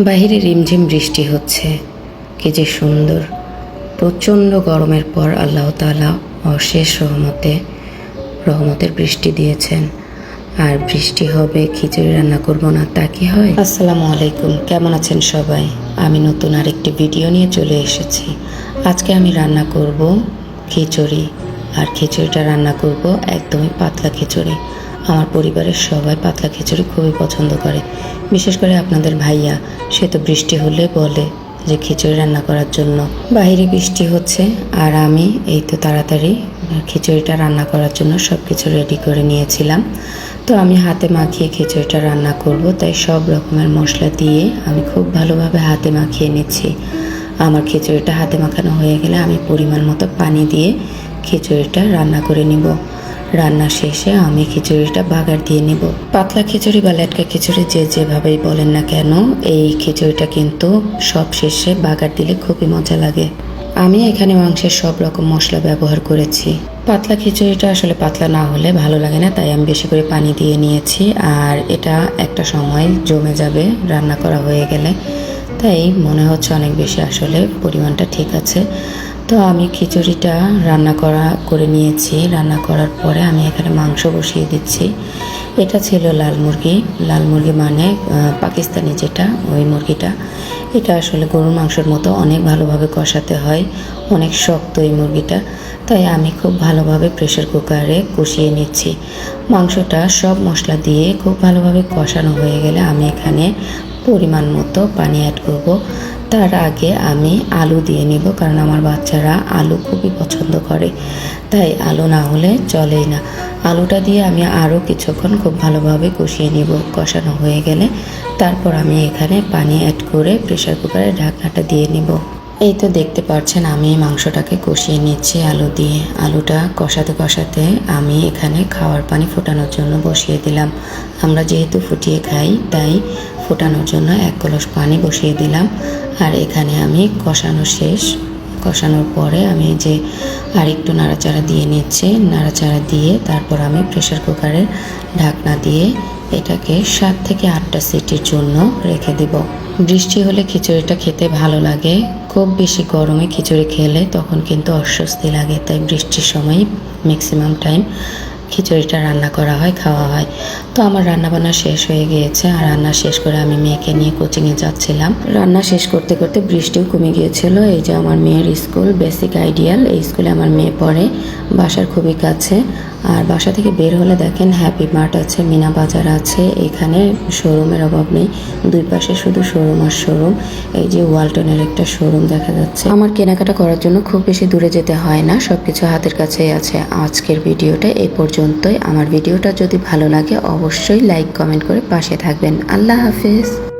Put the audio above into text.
বাহিরে রিমঝিম বৃষ্টি হচ্ছে। কি যে সুন্দর। প্রচণ্ড গরমের পর আল্লাহ তাআলা অশেষ রহমতে, রহমতের বৃষ্টি দিয়েছেন। আর বৃষ্টি হবে, খিচুড়ি রান্না করব না, তা কি হয়? আসসালামু আলাইকুম, কেমন আছেন সবাই? আমি নতুন আরেকটি ভিডিও নিয়ে চলে এসেছি। আজকে আমি রান্না করব খিচুড়ি। আর খিচুড়িটা রান্না করব একদমই পাতলা খিচুড়ি। আমার পরিবারের সবাই পাতলা খিচুড়ি খুবই পছন্দ করে। বিশেষ করে আপনাদের ভাইয়া, সে তো বৃষ্টি হলে বলে যে খিচুড়ি রান্না করার জন্য। বাইরে বৃষ্টি হচ্ছে আর আমি এই তো তাড়াতাড়ি খিচুড়িটা রান্না করার জন্য সব কিছু রেডি করে নিয়েছিলাম। তো আমি হাতে মাখিয়ে খিচুড়িটা রান্না করব, তাই সব রকমের মশলা দিয়ে আমি খুব ভালোভাবে হাতে মাখিয়ে নিচ্ছি। আমার খিচুড়িটা হাতে মাখানো হয়ে গেলে আমি পরিমাণ মতো পানি দিয়ে খিচুড়িটা রান্না করে নিব। রান্না শেষে আমি খিচুড়িটা বাগার দিয়ে নেব। পাতলা খিচুড়ি বা লেটকা খিচুড়ি যে যেভাবেই বলেন না কেন, এই খিচুড়িটা কিন্তু সব শেষে বাগার দিলে খুবই মজা লাগে। আমি এখানে মাংসের সব রকম মশলা ব্যবহার করেছি। পাতলা খিচুড়িটা আসলে পাতলা না হলে ভালো লাগে না, তাই আমি বেশি করে পানি দিয়ে নিয়েছি। আর এটা একটা সময় জমে যাবে, রান্না করা হয়ে গেলে। তাই মনে হচ্ছে অনেক বেশি আসলে পরিমাণটা ঠিক আছে। তো আমি খিচুড়িটা রান্না করা করে নিয়েছি। রান্না করার পরে আমি এখানে মাংস বসিয়ে দিচ্ছি। এটা ছিল লাল মুরগি। লাল মুরগি মানে পাকিস্তানি যেটা, ওই মুরগিটা। এটা আসলে গরুর মাংসের মতো অনেক ভালোভাবে কষাতে হয়। অনেক শক্ত এই মুরগিটা। তাই আমি খুব ভালোভাবে প্রেশার কুকারে কষিয়ে নিচ্ছি। মাংসটা সব মশলা দিয়ে খুব ভালোভাবে কষানো হয়ে গেলে আমি এখানে পরিমাণ মতো পানি অ্যাড করব। তার আগে আমি আলু দিয়ে নিব, কারণ আমার বাচ্চারা আলু খুবই পছন্দ করে। তাই আলু না হলে চলেই না। আলুটা দিয়ে আমি আরও কিছুক্ষণ খুব ভালোভাবে কষিয়ে নিব। কষানো হয়ে গেলে তারপর আমি এখানে পানি অ্যাড করে প্রেশার কুকারে ঢাকনাটা দিয়ে নিব। এই তো দেখতে পাচ্ছেন, আমি মাংসটাকে কষিয়ে নিচ্ছি আলু দিয়ে। আলুটা কষাতে কষাতে আমি এখানে খাওয়ার পানি ফোটানোর জন্য বসিয়ে দিলাম। আমরা যেহেতু ফুটিয়ে খাই, তাই ফোটানোর জন্য এক কলস পানি বসিয়ে দিলাম। আর এখানে আমি কষানো শেষ। কষানোর পরে আমি যে আর একটু নাড়াচাড়া দিয়ে নিচ্ছি, নাড়াচাড়া দিয়ে তারপর আমি প্রেশার কুকারের ঢাকনা দিয়ে এটাকে সাত থেকে আটটা সিটির জন্য রেখে দেব। বৃষ্টি হলে খিচুড়িটা খেতে ভালো লাগে। খুব বেশি গরমে খিচুড়ি খেলে তখন কিন্তু অস্বস্তি লাগে, তাই বৃষ্টির সময় ম্যাক্সিমাম টাইম খিচুড়িটা রান্না করা হয়, খাওয়া হয়। তো আমার রান্না বান্না শেষ হয়ে গিয়েছে আর রান্না শেষ করে আমি মেয়েকে নিয়ে কোচিংয়ে যাচ্ছিলাম। রান্না শেষ করতে করতে বৃষ্টিও কমে গিয়েছিল। এই যে আমার মেয়ের স্কুল বেসিক আইডিয়াল এই স্কুলে আমার মেয়ে পড়ে, বাসার খুবই কাছে। আর বাসা থেকে বের হলে দেখেন হ্যাপি মার্ট আছে, মিনা বাজার আছে, এখানে শোরুমের অভাব নেই। দুই পাশে শুধু শোরুম আর শোরুম এই যে ওয়ালটনের একটা শোরুম দেখা যাচ্ছে। আমার কেনাকাটা করার জন্য খুব বেশি দূরে যেতে হয় না, সবকিছু হাতের কাছেই আছে। আজকের ভিডিওটা এই পর্যন্তই। আমার ভিডিওটা যদি ভালো লাগে, অবশ্যই লাইক কমেন্ট করে পাশে থাকবেন। আল্লাহ হাফিজ।